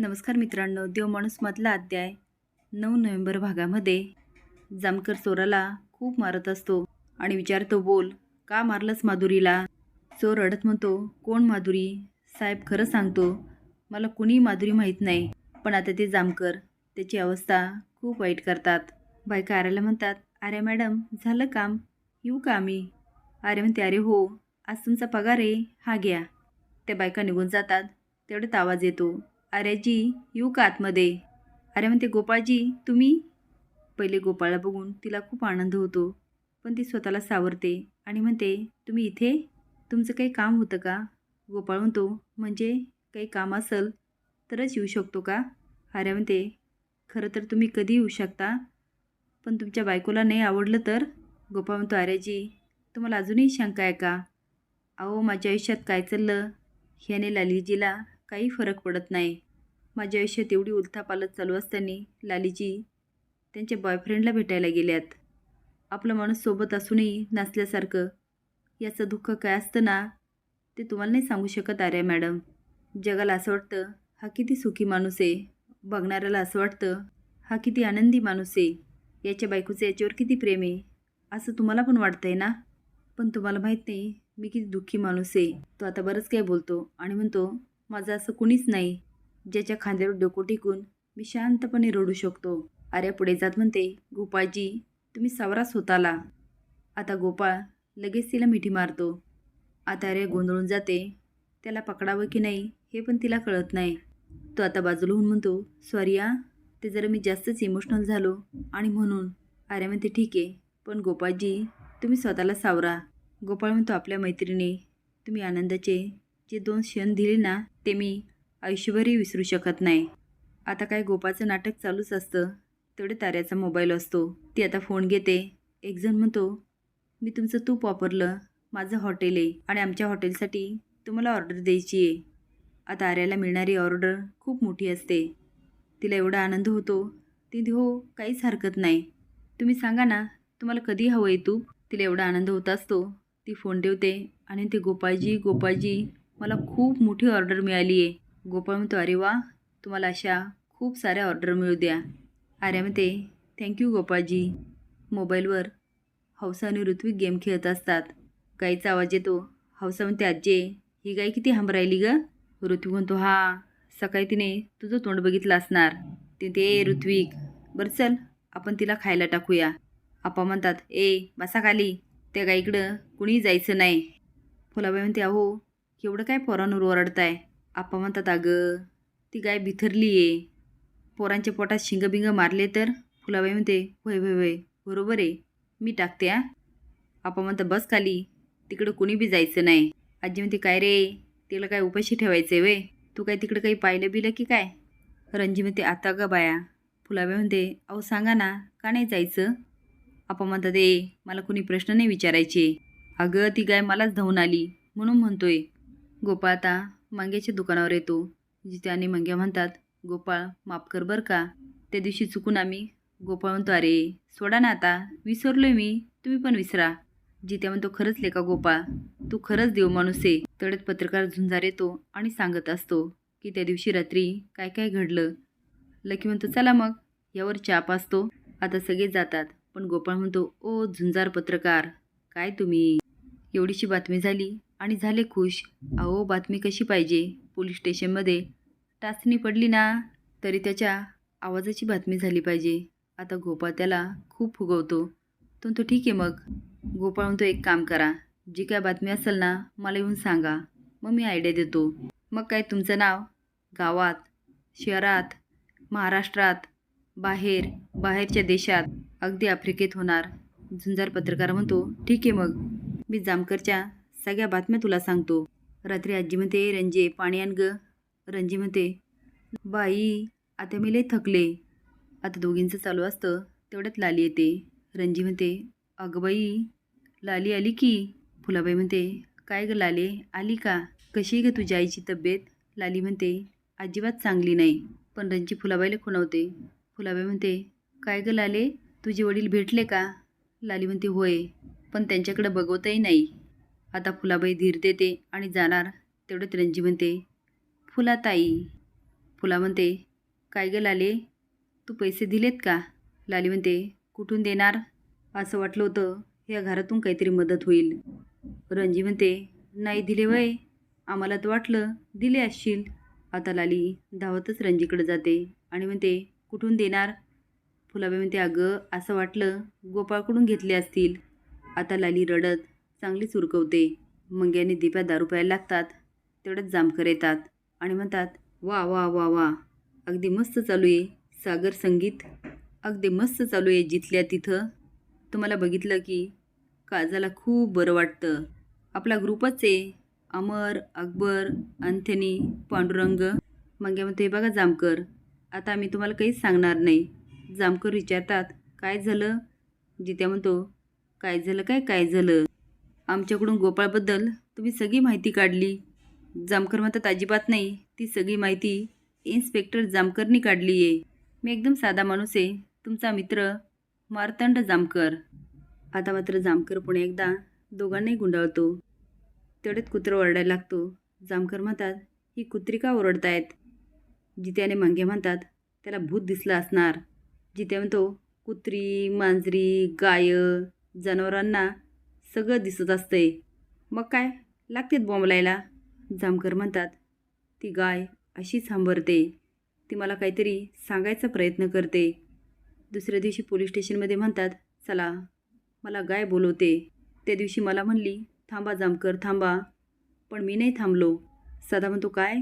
नमस्कार मित्रांनो देव माणूसमधला अध्याय नऊ नोव्हेंबर भागामध्ये. जामकर चोराला खूप मारत असतो आणि विचारतो बोल का मारलंस माधुरीला? चोर रडत म्हणतो कोण माधुरी? साहेब खरं सांगतो मला कुणी माधुरी माहीत नाही पण आता ते जामकर त्याची अवस्था खूप वाईट करतात. बायका आर्याला म्हणतात अरे मॅडम झालं काम? येऊ का आम्ही? अरे म्हणते अरे हो आज तुमचा पगार आहे हा घ्या. त्या बायका निघून जातात तेवढ्यात आवाज येतो अरेजी येऊ का आतमध्ये? अरे म्हणते गोपाळजी तुम्ही? पहिले गोपाळला बघून तिला खूप आनंद होतो पण ती स्वतःला सावरते आणि म्हणते तुम्ही इथे? तुमचं काही काम होतं का? गोपाळ म्हणतो म्हणजे काही काम असेल तरच येऊ शकतो का? अरे म्हणते खरं तर तुम्ही कधी येऊ शकता? पण तुमच्या बायकोला नाही आवडलं तर? गोपाळ म्हणतो अरेजी तुम्हाला अजूनही शंका आहे का? अहो माझ्या आयुष्यात काय चाललं? ह्याने लालीजीला काही फरक पडत नाही. माझ्या आयुष्यात एवढी उलथापालत चालू असताना लालीजी त्यांच्या बॉयफ्रेंडला भेटायला गेल्यात. आपलं माणूस सोबत असूनही नसल्यासारखं याचं दुःख काय असतं ना ते तुम्हाला नाही सांगू शकत आर्या मॅडम. जगाला असं वाटतं हा किती सुखी माणूस आहे. बघणाऱ्याला असं वाटतं हा किती आनंदी माणूस आहे. याच्या बायकोचं याच्यावर किती प्रेम आहे असं तुम्हाला पण वाटतं आहे ना? पण तुम्हाला माहीत नाही मी किती दुःखी माणूस आहे. तो आता बरंच काय बोलतो आणि म्हणतो माझं असं कुणीच नाही. ज्याच्या खांद्यावर डोकं टेकून मी शांतपणे रडू शकतो. आर्या पुढे जात म्हणते गोपाळजी तुम्ही सावरा स्वतःला. आता गोपाळ लगेच तिला मिठी मारतो. आता आर्या गोंधळून जाते. त्याला पकडावं की नाही हे पण तिला कळत नाही. तो आता बाजूला होऊन म्हणतो सॉरी आ ते जरा मी जास्तच इमोशनल झालो. आणि म्हणून आर्या म्हणते ठीक आहे पण गोपाळजी तुम्ही स्वतःला सावरा. गोपाळ म्हणतो आपल्या मैत्रिणी तुम्ही आनंदाचे जे दोन क्षण दिले ना ते मी आयुष्यभरही विसरू शकत नाही. आता काय गोपाचं नाटक चालूच असतं. तेवढे ताऱ्याचा मोबाईल असतो. ती आता फोन घेते. एकजण म्हणतो मी तुमचं तूप वापरलं. माझं हॉटेल आहे आणि आमच्या हॉटेलसाठी तुम्हाला ऑर्डर द्यायची आहे आता आर्याला मिळणारी ऑर्डर खूप मोठी असते. तिला एवढा आनंद होतो. ती हो काहीच हरकत नाही. तुम्ही सांगा ना तुम्हाला कधी हवं आहे तूप तिला एवढा आनंद होत असतो. ती फोन ठेवते आणि ते गोपाळजी गोपाळजी. मला खूप मोठी ऑर्डर मिळाली आहे. गोपाळ म्हणतो अरे वा तुम्हाला अशा खूप साऱ्या ऑर्डर मिळू द्या. आर्या म्हणते थँक्यू गोपाळजी. मोबाईलवर हौसा आणि ऋत्विक गेम खेळत असतात. गाईचा आवाज येतो. हौसा म्हणते आजे ही गाय किती हंब राहिली ग? ऋत्विक म्हणतो हा सकाळी तिने तुझं तोंड बघितलं असणार. तिथे ए ऋत्विक बरं चल आपण तिला खायला टाकूया. आपा म्हणतात ए बसा खाली त्या गाईकडं कुणी जायचं नाही. फुलाबाई म्हणते अहो एवढं काय पोरांवर ओरडताय? आपा म्हणतात अगं ती गाय बिथरली आहे पोरांच्या पोटात शिंगबिंग मारले तर? फुलाबाई म्हणते होय होय होय बरोबर आहे. मी टाकते आ आपा म्हणतात बस खाली. तिकडं कुणी बी जायचं नाही. आजी म्हणते काय रे? तिला काय उपाशी ठेवायचं आहे वे तू काय तिकडं काही पाहिलं बिलं की काय? रणजी म्हणते आता ग बाया. फुलाबाई म्हणते अहो सांगा ना का नाही जायचं? आपा म्हणतात ए मला कुणी प्रश्न नाही विचारायचे. अगं ती गाय मलाच धावून आली. म्हणून म्हणतोय. गोपाळ आता मांग्याच्या दुकानावर येतो. जिथे आणि मंग्या म्हणतात गोपाळ माफ कर बरं का. त्या दिवशी चुकून आम्ही. गोपाळ म्हणतो अरे सोडा ना आता. विसरलोय मी. तुम्ही पण विसरा. जिथे म्हणतो खरंच लेखा गोपाळ? तू खरंच देव माणूस आहे तळत पत्रकार झुंजार येतो आणि सांगत असतो की त्या दिवशी रात्री काय काय घडलं. लकी म्हणतो चला मग. यावर चाप असतो. आता सगळे जातात. पण गोपाळ म्हणतो ओ झुंजार पत्रकार. काय तुम्ही? एवढीशी बातमी झाली. आणि झाले खुश. अहो बातमी कशी पाहिजे? पोलीस स्टेशनमध्ये टाचणी पडली ना तरी त्याच्या आवाजाची बातमी झाली पाहिजे. आता गोपाळ त्याला खूप फुगवतो. तो तो ठीक आहे मग. गोपाळ म्हणतो एक काम करा. जी काय बातमी असेल ना मला येऊन सांगा. मग मी आयडिया देतो. मग काय तुमचं नाव? गावात? शहरात? महाराष्ट्रात? बाहेर? बाहेरच्या देशात? अगदी आफ्रिकेत होणार. झुंजार पत्रकार म्हणतो ठीक आहे मग. मी जामकरच्या सगळ्या बातम्या तुला सांगतो. रात्री आजी म्हणते रंजे पाणी आण ग. रंजी म्हणते बाई आता मी लय थकले. आता दोघींचं चालू असतं तेवढ्यात लाली येते. रंजी म्हणते अगं बाई लाली आली की? फुलाबाई म्हणते काय ग लाले आली का? कशी आहे ग तुझ्या आईची तब्येत? लाली म्हणते अजिबात चांगली नाही. पण रंजी फुलाबाईला खुणवते. फुलाबाई म्हणते काय ग लाले तुझे वडील भेटले का? लाली म्हणते होय पण त्यांच्याकडे बघवतही नाही. आता फुलाबाई धीर देते आणि जाणार. तेवढ्यात रंजी म्हणते फुलाताई. फुला म्हणते काय गं लाले? तू पैसे दिलेत का? लाली म्हणते कुठून देणार? असं वाटलं होतं. या घरातून काहीतरी मदत होईल. रणजी म्हणते नाही दिले वय. आम्हाला तर वाटलं दिले असशील. आता लाली धावतच रणजीकडे जाते आणि म्हणते कुठून देणार? फुलाबाई म्हणते अगं असं वाटलं गोपाळकडून घेतले असतील. आता लाली रडत चांगली चुरकवते मंग्याने दिप्या दारू प्यायला लागतात. तेवढ्यात जामकर येतात. आणि म्हणतात वा वा वा वा. अगदी मस्त चालू आहे. सागर संगीत. अगदी मस्त चालू आहे जिथल्या तिथं. तुम्हाला बघितलं की काजाला खूप बरं वाटतं. आपला ग्रुपच आहे. अमर अकबर अंथनी पांडुरंग. मंग्या म्हणते बघा जामकर. आता मी तुम्हाला काहीच सांगणार नाही. जामकर विचारतात काय झालं? जित्या म्हणतो काय झालं काय? काय झालं? आमच्याकडून गोपाळबद्दल तुम्ही सगळी माहिती काढली. जामकर म्हणतात अजिबात नाही. ती सगळी माहिती इन्स्पेक्टर जामकरनी काढली आहे. मी एकदम साधा माणूस आहे. तुमचा मित्र मार्तंड जामकर. आता मात्र जामकर पुणे एकदा दोघांनाही गुंडाळतो. तेवढ्यात कुत्रं ओरडायला लागतो. जामकर म्हणतात ही कुत्री का ओरडतायत? जित्याने मांगे म्हणतात त्याला भूत दिसलं असणार. जित्या म्हणतो कुत्री मांजरी गाय जनावरांना सगळं दिसत असतंय. मग काय? लागतेत बोंबलायला जामकर म्हणतात ती गाय अशीच हंबरते ती मला काहीतरी सांगायचा प्रयत्न करते. दुसऱ्या दिवशी पोलीस स्टेशनमध्ये म्हणतात चला मला गाय बोलवते. त्या दिवशी मला म्हणली थांबा जामकर थांबा. पण मी नाही थांबलो. सदा म्हणतो काय?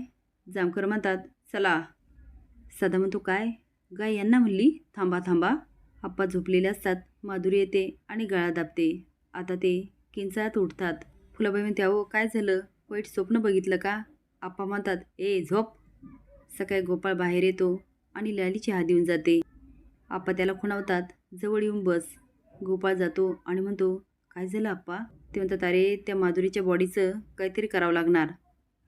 जामकर म्हणतात चला. सदा म्हणतो काय? गाय यांना म्हणली थांबा थांबा. आप्पा झोपलेले असतात माधुरी येते आणि गळा दाबते. आता ते किंचाळत उठतात. फुलाबाई म्हणते अहो काय झालं? वाईट स्वप्न बघितलं का? आप्पा म्हणतात ए झोप. सकाळी गोपाळ बाहेर येतो आणि लाली चहा देऊन जाते. आप्पा त्याला खुणावतात जवळ येऊन बस. गोपाळ जातो आणि म्हणतो काय झालं आप्पा? ते म्हणतात अरे त्या माधुरीच्या बॉडीचं काहीतरी करावं लागणार.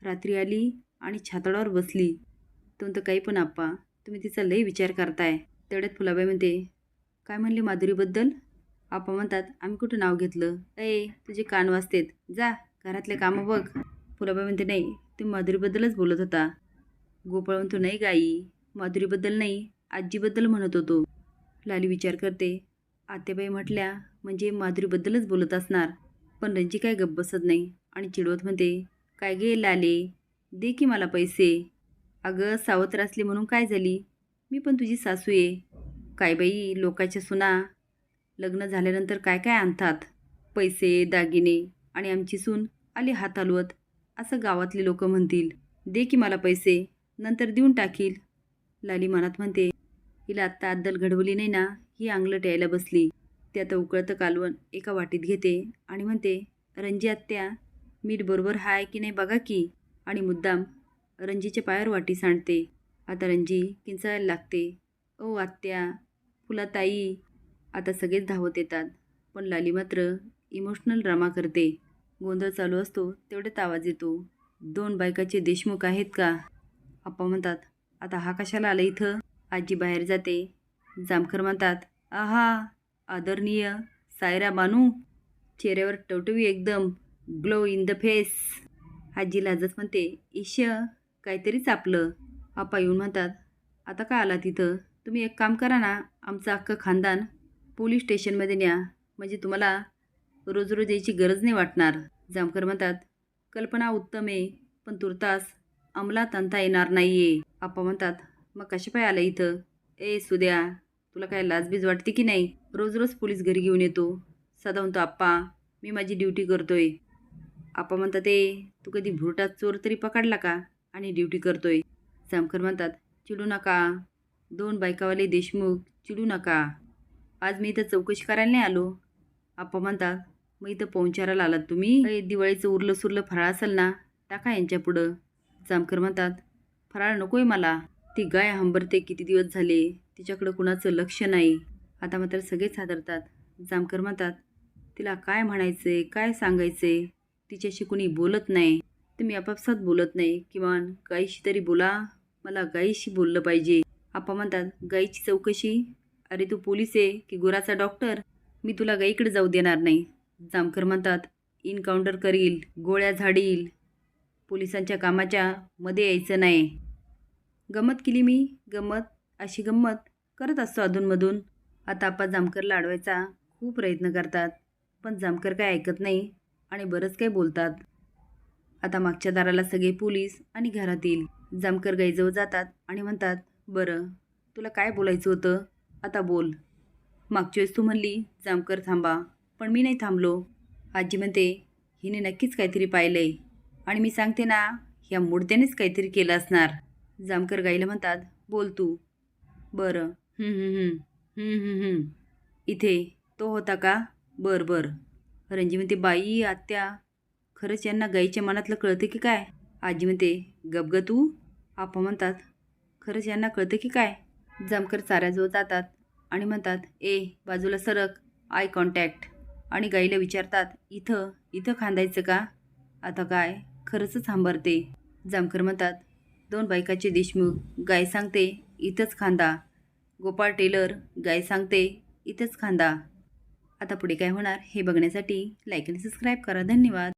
रात्री आली आणि छातडावर बसली. तो म्हणतं काही पण आप्पा तुम्ही तिचा लई विचार करताय. तेवढ्यात फुलाबाई म्हणते काय म्हणले माधुरीबद्दल? आप्पा म्हणतात आम्ही कुठं नाव घेतलं? ए तुझे कान वाजतेत. जा घरातले कामं बघ. फुलाबाई म्हणते नाही. ते माधुरीबद्दलच बोलत होता. गोपाळ म्हणतो नाही गाई माधुरीबद्दल नाही आजीबद्दल म्हणत होतो. लाली विचार करते आतेबाई म्हटल्या म्हणजे माधुरीबद्दलच बोलत असणार पण रंजी काय गप्प बसत नाही. आणि चिडवत म्हणते काय गे लाले दे की मला पैसे. अगं सावत्र असली म्हणून काय झाली? मी पण तुझी सासू आहे काय बाई लोकाच्या सुना लग्न झाल्यानंतर काय काय आणतात? पैसे दागिने आणि आमची सून आली हात हलवत असं गावातले लोक म्हणतील. दे की मला पैसे नंतर देऊन टाकील. लाली मनात म्हणते हिला आत्ता अद्दल घडवली नाही ना ही अंगलट यायला बसली. ती आता उकळतं कालवण एका वाटीत घेते आणि म्हणते रंजी आत्या मीठ बरोबर हाय की नाही बघा की? आणि मुद्दाम रंजीच्या पायावर वाटी सांडते. आता रंजी किंचायला लागते. ओ आत्या फुलाताई आता सगळेच धावत येतात. पण लाली मात्र इमोशनल ड्रामा करते. गोंधळ चालू असतो तेवढ्यात आवाज येतो. दोन बायकाचे देशमुख आहेत का? आप्पा म्हणतात आता हा कशाला आला इथं? आजी बाहेर जाते. जामखर म्हणतात आहा आदरणीय सायरा बानू चेहऱ्यावर टवटवी एकदम ग्लो इन द फेस आजी लाजत म्हणते ईश काहीतरीच आपलं. आप्पा येऊन म्हणतात आता का आला तिथं तुम्ही एक काम करा ना आमचं अख्खं खानदान पोलीस स्टेशनमध्ये न्या. म्हणजे तुम्हाला रोज रोज यायची गरज नाही वाटणार. जामकर म्हणतात कल्पना उत्तम आहे पण तुर्तास अंमलात आणता येणार नाही आहे आप्पा म्हणतात मग कशा पाय आलं इथं? ए सुद्या तुला काय लाजबीज वाटते की नाही? रोज रोज पोलीस घरी घेऊन येतो. सदा म्हणतो आप्पा मी माझी ड्युटी करतोय. आप्पा म्हणतात ए तू कधी भुरटा चोर तरी पकडला का? आणि ड्युटी करतोय. जामकर म्हणतात चिडू नका. दोन बायकावाले देशमुख चिडू नका. आज मी इथं चौकशी करायला नाही आलो. आप्पा म्हणतात मग इथं पोहोचारायला आलात तुम्ही? दिवाळीचं उरलं सुरलं फराळ असेल ना टाका यांच्या पुढं. जामकर म्हणतात फराळ नको आहे मला. ती गाय हंबरते किती दिवस झाले? तिच्याकडं कुणाचं लक्ष नाही. आता मात्र सगळेच हादरतात. जामकर म्हणतात तिला काय म्हणायचे काय सांगायचे तिच्याशी कुणी बोलत नाही. तुम्ही आपापसात बोलत नाही किमान गाईशी तरी बोला. मला गाईशी बोललं पाहिजे. आपा म्हणतात गाईची चौकशी? अरे तू पोलीस आहे की गुराचा डॉक्टर? मी तुला गाईकडे जाऊ देणार नाही. जामकर म्हणतात इनकाउंटर करील गोळ्या झाडील. पोलिसांच्या कामाच्या मध्ये यायचं नाही. गंमत केली मी. गंमत अशी गंमत करत असतो अधूनमधून. आता आपा जामकरला अडवायचा खूप प्रयत्न करतात पण जामकर काय ऐकत नाही आणि बरंच काही बोलतात. आता मागच्या दाराला सगळे पोलीस आणि घरातील जामकर गाईजवळ जातात आणि म्हणतात बरं तुला काय बोलायचं होतं? आता बोल. मागच्या वेळेस तू म्हणली जामकर थांबा. पण मी नाही थांबलो. आजी म्हणते हिने नक्कीच काहीतरी पाहिलंय. आणि मी सांगते ना ह्या मुडद्यानेच काहीतरी केलं असणार. जामकर गाईला म्हणतात बोल तू. बरं. इथे. तो होता का? बर बर. रंजी म्हणते बाई आत्या. खरंच यांना गाईच्या मनातलं कळतं की काय? आजी म्हणते गबग तू. आपा म्हणतात खरंच यांना कळतं की काय? जामकर चाऱ्याजवळ जातात आणि म्हणतात ए बाजूला सरक आय कॉन्टॅक्ट आणि गाईला विचारतात इथं इथं खांदायचं का? आता गाय खरंच थांबरते जामकर म्हणतात दोन बायकाचे देशमुख गाय सांगते इथंच खांदा. गोपाळ टेलर गाय सांगते इथंच खांदा. आता पुढे काय होणार हे बघण्यासाठी लाईक आणि सबस्क्राईब करा. धन्यवाद.